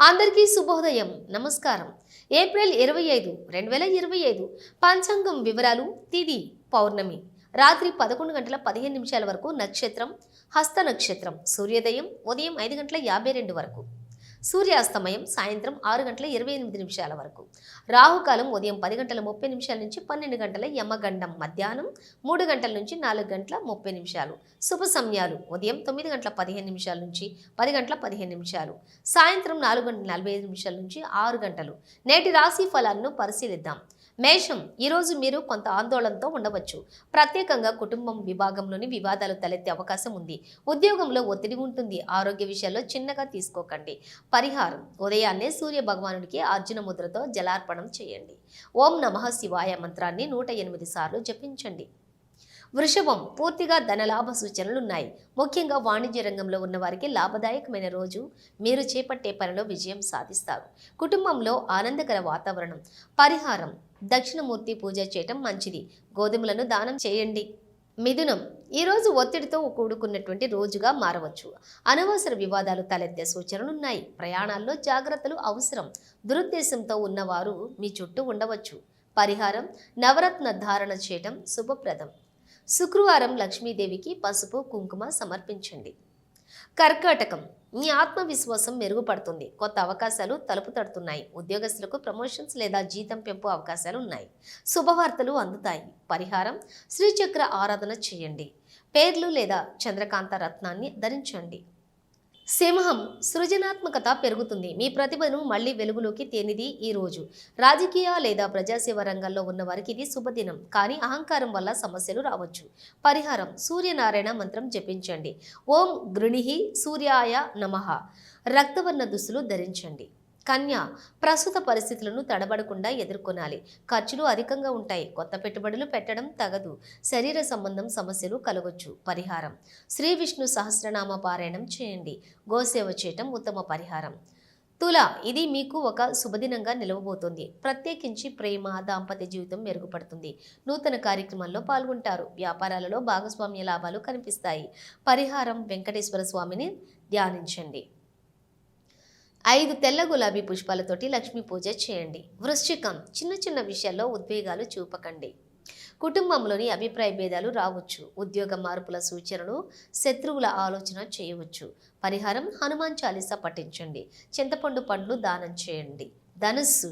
అందరికీ శుభోదయం. నమస్కారం. ఏప్రిల్ ఇరవై ఐదు రెండు వేల ఇరవై ఐదు పంచాంగం వివరాలు తిది పౌర్ణమి. రాత్రి పదకొండు గంటల పదిహేను నిమిషాల వరకు నక్షత్రం హస్త నక్షత్రం. సూర్యోదయం ఉదయం ఐదు గంటల యాభై రెండు వరకు. సూర్యాస్తమయం సాయంత్రం ఆరు గంటల ఇరవై ఎనిమిది నిమిషాల వరకు. రాహుకాలం ఉదయం పది గంటల ముప్పై నిమిషాల నుంచి పన్నెండు గంటల యమగండం మధ్యాహ్నం మూడు గంటల నుంచి నాలుగు గంటల ముప్పై నిమిషాలు. శుభ సమయాలు ఉదయం తొమ్మిది గంటల పదిహేను నిమిషాల నుంచి పది గంటల పదిహేను నిమిషాలు. సాయంత్రం నాలుగు గంటల నలభై ఐదు నిమిషాల నుంచి ఆరు గంటలు. నేటి రాశి ఫలాలను పరిశీలిద్దాం. మేషం ఈరోజు మీరు కొంత ఆందోళనతో ఉండవచ్చు. ప్రత్యేకంగా కుటుంబం విభాగంలోని వివాదాలు తలెత్తే అవకాశం ఉంది. ఉద్యోగంలో ఒత్తిడి ఉంటుంది. ఆరోగ్య విషయాల్లో చిన్నగా తీసుకోకండి. పరిహారం ఉదయాన్నే సూర్య భగవానుడికి అర్జున ముద్రతో జలార్పణం చేయండి. ఓం నమః శివాయ మంత్రాన్ని నూట ఎనిమిది సార్లు జపించండి. వృషభం పూర్తిగా ధనలాభ సూచనలున్నాయి ముఖ్యంగా వాణిజ్య రంగంలో ఉన్నవారికి లాభదాయకమైన రోజు. మీరు చేపట్టే పనిలో విజయం సాధిస్తారు. కుటుంబంలో ఆనందకర వాతావరణం. పరిహారం దక్షిణమూర్తి పూజ చేయటం మంచిది. గోధుమలను దానం చేయండి. మిథునం ఈరోజు ఒత్తిడితో కూడుకున్నటువంటి రోజుగా మారవచ్చు. అనవసర వివాదాలు తలెత్తే సూచనలున్నాయి. ప్రయాణాల్లో జాగ్రత్తలు అవసరం. దురుద్దేశంతో ఉన్నవారు మీ చుట్టూ ఉండవచ్చు. పరిహారం నవరత్న ధారణ చేయటం శుభప్రదం. శుక్రవారం లక్ష్మీదేవికి పసుపు కుంకుమ సమర్పించండి. కర్కాటకం మీ ఆత్మవిశ్వాసం మెరుగుపడుతుంది. కొత్త అవకాశాలు తలుపు తడుతున్నాయి. ఉద్యోగస్తులకు ప్రమోషన్స్ లేదా జీతం పెంపు అవకాశాలు ఉన్నాయి. శుభవార్తలు అందుతాయి. పరిహారం శ్రీచక్ర ఆరాధన చేయండి. పేర్లు లేదా చంద్రకాంత రత్నాన్ని ధరించండి. సింహం సృజనాత్మకత పెరుగుతుంది. మీ ప్రతిభను మళ్ళీ వెలుగులోకి తేనిది ఈ రోజు. రాజకీయ లేదా ప్రజాసేవ రంగాల్లో ఉన్న వారికి ఇది శుభదినం. కానీ అహంకారం వల్ల సమస్యలు రావచ్చు. పరిహారం సూర్యనారాయణ మంత్రం జపించండి. ఓం గృణిహి సూర్యాయ నమః. రక్తవర్ణ దుస్తులు ధరించండి. కన్య ప్రస్తుత పరిస్థితులను తడబడకుండా ఎదుర్కొనాలి. ఖర్చులు అధికంగా ఉంటాయి. కొత్త పెట్టుబడులు పెట్టడం తగదు. శరీర సంబంధం సమస్యలు కలగొచ్చు. పరిహారం. శ్రీ విష్ణు సహస్రనామ పారాయణం చేయండి. గోసేవ చేయటం ఉత్తమ పరిహారం. తుల ఇది మీకు ఒక శుభదినంగా నిలవబోతోంది. ప్రత్యేకించి ప్రేమ దాంపత్య జీవితం మెరుగుపడుతుంది. నూతన కార్యక్రమాల్లో పాల్గొంటారు. వ్యాపారాలలో భాగస్వామ్య లాభాలు కనిపిస్తాయి. పరిహారం వెంకటేశ్వర స్వామిని ధ్యానించండి. ఐదు తెల్ల గులాబీ పుష్పాలతోటి లక్ష్మీ పూజ చేయండి. వృశ్చికం చిన్న చిన్న విషయాల్లో ఉద్వేగాలు చూపకండి. కుటుంబంలోని అభిప్రాయ భేదాలు రావచ్చు. ఉద్యోగ మార్పుల సూచనలు శత్రువుల ఆలోచన చేయవచ్చు. పరిహారం హనుమాన్ చాలీసా పఠించండి. చింతపండు పండ్లు దానం చేయండి. ధనుస్సు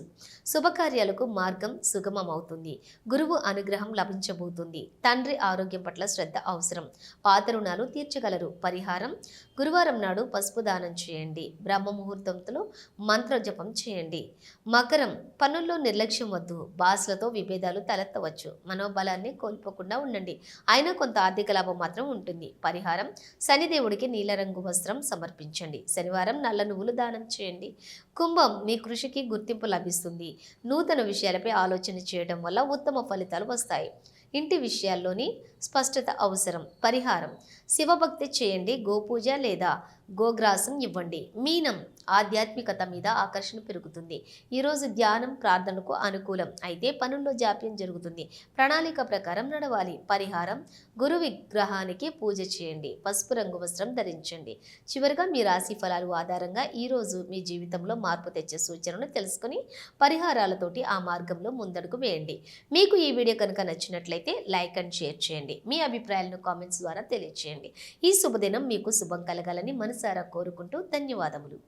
శుభకార్యాలకు మార్గం సుగమం అవుతుంది గురువు అనుగ్రహం లభించబోతుంది. తండ్రి ఆరోగ్యం పట్ల శ్రద్ధ అవసరం. పాత రుణాలు తీర్చగలరు. పరిహారం గురువారం నాడు పసుపు దానం చేయండి. బ్రహ్మ ముహూర్తంలో మంత్ర జపం చేయండి. మకరం పనుల్లో నిర్లక్ష్యం వద్దు. బాస్లతో విభేదాలు తలెత్తవచ్చు. మనోబలాన్ని కోల్పోకుండా ఉండండి. అయినా కొంత ఆర్థిక లాభం మాత్రం ఉంటుంది. పరిహారం శనిదేవుడికి నీలరంగు వస్త్రం సమర్పించండి. శనివారం నల్ల నువ్వులు దానం చేయండి. కుంభం మీ కృషికి గుర్తింపు లభిస్తుంది. నూతన విషయాలపై ఆలోచన చేయడం వల్ల ఉత్తమ ఫలితాలు వస్తాయి. ఇంటి విషయాల్లోని స్పష్టత అవసరం. పరిహారం. శివభక్తి చేయండి. గోపూజ లేదా గోగ్రాసం ఇవ్వండి. మీనం ఆధ్యాత్మికత మీద ఆకర్షణ పెరుగుతుంది. ఈరోజు ధ్యానం ప్రార్థనకు అనుకూలం. అయితే పనుల్లో జాప్యం జరుగుతుంది. ప్రణాళిక ప్రకారం నడవాలి. పరిహారం. గురు విగ్రహానికి పూజ చేయండి. పసుపు రంగు వస్త్రం ధరించండి. చివరిగా మీ రాశి ఫలాలు ఆధారంగా ఈరోజు మీ జీవితంలో మార్పు తెచ్చే సూచనలు తెలుసుకుని పరిహారాలతోటి ఆ మార్గంలో ముందడుగు వేయండి. మీకు ఈ వీడియో కనుక నచ్చినట్లయితే లైక్ అండ్ షేర్ చేయండి. మీ అభిప్రాయాలను కామెంట్స్ ద్వారా తెలియజేయండి ఈ శుభదినం మీకు శుభం కలగాలని మనసారా కోరుకుంటూ ధన్యవాదములు.